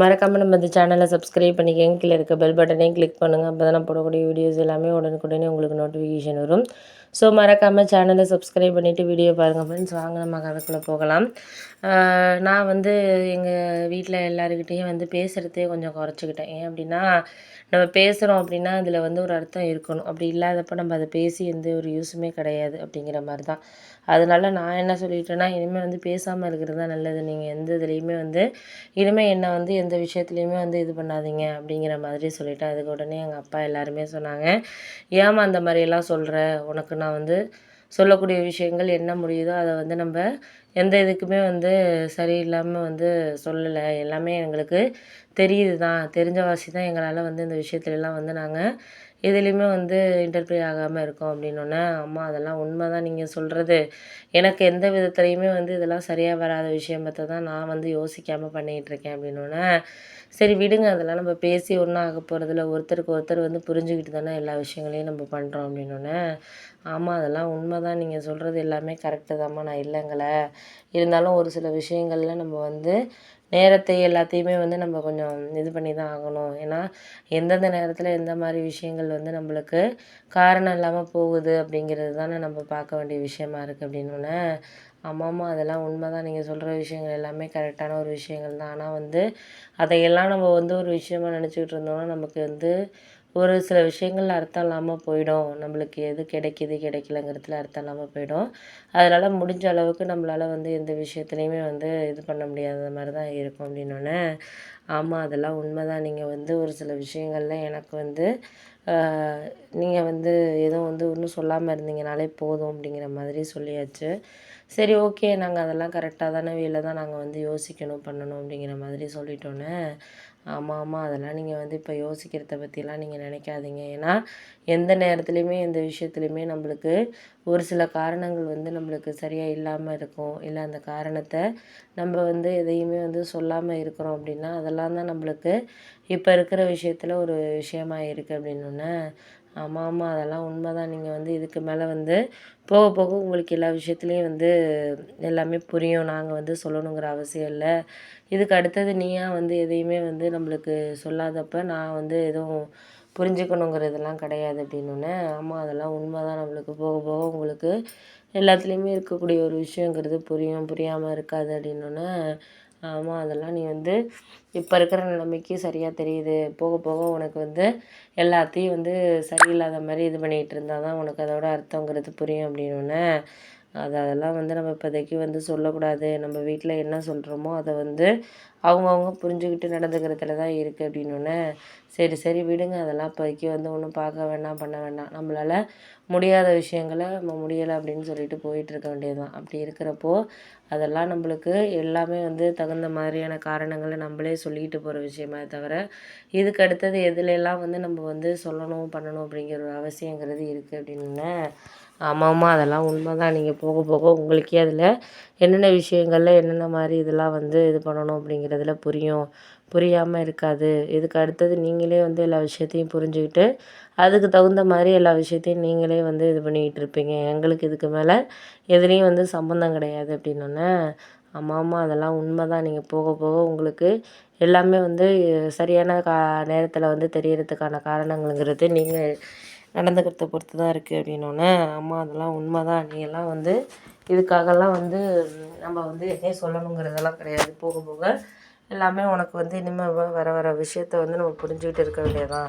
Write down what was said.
மறக்காமல் நம்ம இந்த சேனலை சப்ஸ்கிரைப் பண்ணிக்கங்க. கீழே இருக்க பெல் பட்டனையும் கிளிக் பண்ணுங்கள் அப்போ தான் நான் போடக்கூடிய வீடியோஸ் எல்லாமே உடனுக்குடனே உங்களுக்கு நோட்டிஃபிகேஷன் வரும். ஸோ மறக்காமல் சேனலை சப்ஸ்கிரைப் பண்ணிவிட்டு வீடியோ பாருங்கள் ஃப்ரெண்ட்ஸ் வாங்க நம்ம கதைக்குள்ளே போகலாம். நான் வந்து எங்கள் வீட்டில் எல்லாருக்கிட்டேயும் வந்து பேசுகிறதே கொஞ்சம் குறைச்சிக்கிட்டேன். ஏன் அப்படின்னா நம்ம பேசுகிறோம் அப்படின்னா அதில் வந்து ஒரு அர்த்தம் இருக்கணும். அப்படி இல்லாதப்போ நம்ம அதை பேசி எந்த ஒரு யூஸுமே கிடையாது அப்படிங்கிற மாதிரி தான் அதனால நான் என்ன சொல்லிட்டேன்னா இனிமேல் வந்து பேசாமல் இருக்கிறது தான் நல்லது. நீங்கள் எந்த இதுலேயுமே வந்து இனிமேல் என்னை வந்து எந்த விஷயத்துலையுமே வந்து இது பண்ணாதீங்க அப்படிங்கிற மாதிரி சொல்லிவிட்டேன் அதுக்கு உடனே எங்கள் அப்பா எல்லாருமே சொன்னாங்க. ஏமா அந்த மாதிரியெல்லாம் சொல்கிற உனக்கு நான் வந்து சொல்லக்கூடிய விஷயங்கள் என்ன முடியுதோ அதை வந்து நம்ம எந்த இதுக்குமே வந்து சரியில்லாமல் வந்து சொல்லலை. எல்லாமே எங்களுக்கு தெரியுது தான் தெரிஞ்ச வாசி தான் எங்களால் வந்து இந்த விஷயத்துலலாம் வந்து நாங்கள் எதுலேயுமே வந்து இன்டர்ஃபியர் ஆகாமல் இருக்கோம் அப்படின்னோடனே அம்மா அதெல்லாம் உண்மை தான் நீங்கள் சொல்கிறது எனக்கு எந்த விதத்துலேயுமே வந்து இதெல்லாம் சரியாக வராத விஷயமத்தை தான் நான் வந்து யோசிக்காமல் பண்ணிகிட்ருக்கேன் அப்படின்னோடனே சரி விடுங்க அதெல்லாம் நம்ம பேசி ஒன்றும் ஆக போகிறதில்ல ஒருத்தருக்கு ஒருத்தர் வந்து புரிஞ்சுக்கிட்டு தானே எல்லா விஷயங்களையும் நம்ம பண்ணுறோம் அப்படின்னோடனே ஆமாம் அதெல்லாம் உண்மை தான் நீங்கள் சொல்கிறது எல்லாமே கரெக்டு தான்மா நான் இல்லைங்களே. இருந்தாலும் ஒரு சில விஷயங்களில் நம்ம வந்து நேரத்தை எல்லாத்தையுமே வந்து நம்ம கொஞ்சம் இது பண்ணி தான் ஆகணும். ஏன்னா எந்தெந்த நேரத்தில் எந்த மாதிரி விஷயங்கள் வந்து நம்மளுக்கு காரணம் இல்லாமல் போகுது அப்படிங்கிறது தானே நம்ம பார்க்க வேண்டிய விஷயமா இருக்குது அப்படின்னோடனே ஆமாம்மா அதெல்லாம் உண்மை தான் நீங்கள் சொல்கிற விஷயங்கள் எல்லாமே கரெக்டான ஒரு விஷயங்கள் தான். ஆனால் வந்து அதையெல்லாம் நம்ம வந்து ஒரு விஷயமா நினச்சிக்கிட்டு இருந்தோம்னா நமக்கு வந்து ஒரு சில விஷயங்கள் அர்த்தம் இல்லாமல் போயிடும். நம்மளுக்கு எது கிடைக்கிது கிடைக்கலங்கிறதுல அர்த்தம் இல்லாமல் போயிடும். அதனால் முடிஞ்ச அளவுக்கு நம்மளால் வந்து எந்த விஷயத்துலையுமே வந்து இது பண்ண முடியாத மாதிரி தான் இருக்கும் அப்படின்னோடனே ஆமாம் அதெல்லாம் உண்மை தான் நீங்கள் வந்து ஒரு சில விஷயங்கள்ல எனக்கு வந்து நீங்கள் வந்து எதுவும் வந்து ஒன்றும் சொல்லாமல் இருந்தீங்கனாலே போதும் அப்படிங்கிற மாதிரி சொல்லியாச்சு. சரி ஓகே நாங்கள் அதெல்லாம் கரெக்டாக தானே வேலை தான் நாங்கள் வந்து யோசிக்கணும் பண்ணணும் அப்படிங்கிற மாதிரி சொல்லிட்டோன்னே ஆமாம் ஆமாம் அதெல்லாம் நீங்கள் வந்து இப்போ யோசிக்கிறத பற்றிலாம் நீங்கள் நினைக்காதீங்க. ஏன்னா எந்த நேரத்துலையுமே எந்த விஷயத்துலையுமே நம்மளுக்கு ஒரு சில காரணங்கள் வந்து நம்மளுக்கு சரியாக இல்லாமல் இருக்கும். இல்லை அந்த காரணத்தை நம்ம வந்து எதையுமே வந்து சொல்லாமல் இருக்கிறோம் அப்படின்னா அதெல்லாம் தான் நம்மளுக்கு இப்போ இருக்கிற விஷயத்தில் ஒரு விஷயமா இருக்குது சொன்னேன். ஆமாம் ஆமாம் அதெல்லாம் உண்மை தான் நீங்கள் வந்து இதுக்கு மேலே வந்து போக போக உங்களுக்கு எல்லா விஷயத்துலையும் வந்து எல்லாமே புரியும். நாங்கள் வந்து சொல்லணுங்கிற அவசியம் இல்லை. இதுக்கு அடுத்தது நீயா வந்து எதையுமே வந்து நம்மளுக்கு சொல்லாதப்ப நான் வந்து எதுவும் புரிஞ்சுக்கணுங்கிறதெல்லாம் கிடையாது அப்படின்னோடனே ஆமாம் அதெல்லாம் உண்மை தான் நம்மளுக்கு போக போக உங்களுக்கு எல்லாத்துலேயுமே இருக்கக்கூடிய ஒரு விஷயங்கிறது புரியும் புரியாமல் இருக்காது அப்படின்னோடனே ஆமாம் அதெல்லாம் நீ வந்து இப்போ இருக்கிற நிலைமைக்கு சரியாக தெரியுது. போக போக உனக்கு வந்து எல்லாத்தையும் வந்து சரியில்லாத மாதிரி இது பண்ணிகிட்டு இருந்தால் தான் உனக்கு அதோட அர்த்தங்கிறது புரியும் அப்படின்னோடனே அது அதெல்லாம் வந்து நம்ம இப்போதைக்கு வந்து சொல்லக்கூடாது. நம்ம வீட்டில் என்ன சொல்கிறோமோ அதை வந்து அவங்கவுங்க புரிஞ்சுக்கிட்டு நடந்துக்கிறதுல தான் இருக்குது அப்படின்னோடனே சரி சரி விடுங்க. அதெல்லாம் இப்போதைக்கு வந்து ஒன்றும் பார்க்க வேண்டாம் பண்ண வேண்டாம் நம்மளால் முடியாத விஷயங்களை நம்ம முடியலை அப்படின்னு சொல்லிட்டு போயிட்டுருக்க வேண்டியது தான் அப்படி இருக்கிறப்போ அதெல்லாம் நம்மளுக்கு எல்லாமே வந்து தகுந்த மாதிரியான காரணங்களை நம்மளே சொல்லிக்கிட்டு போகிற விஷயமே தவிர இதுக்கு அடுத்தது எதுலெல்லாம் வந்து நம்ம வந்து சொல்லணும் பண்ணணும் அப்படிங்கிற ஒரு அவசியங்கிறது இருக்குது அப்படின்னு ஆமாம்மா அதெல்லாம் உண்மை தான் நீங்கள் போக போக உங்களுக்கே அதில் என்னென்ன விஷயங்களில் என்னென்ன மாதிரி இதெல்லாம் வந்து இது பண்ணணும் அப்படிங்கிறதுல புரியும். புரியாமல் இருக்காது. இதுக்கு அடுத்தது நீங்களே வந்து எல்லா விஷயத்தையும் புரிஞ்சுக்கிட்டு அதுக்கு தகுந்த மாதிரி எல்லா விஷயத்தையும் நீங்களே வந்து இது பண்ணிக்கிட்டு இருப்பீங்க. எங்களுக்கு இதுக்கு மேலே எதுலேயும் வந்து சம்மந்தம் கிடையாது அப்படின்னோடனே ஆமாம் ஆமாம் அதெல்லாம் உண்மை தான் நீங்கள் போக போக உங்களுக்கு எல்லாமே வந்து சரியான கா நேரத்தில் வந்து தெரியறதுக்கான காரணங்கள்ங்கிறது நீங்கள் நடந்துக்கிறத பொறுத்து தான் இருக்குது அப்படின்னோடனே அம்மா அதெல்லாம் உண்மை தான் நீ எல்லாம் வந்து இதுக்காகலாம் வந்து நம்ம வந்து எதையும் சொல்லணுங்கிறதெல்லாம் கிடையாது. போக போக எல்லாமே உனக்கு வந்து இனிமேல் வர வர விஷயத்த வந்து நம்ம புரிஞ்சுக்கிட்டு இருக்க வேண்டியதான்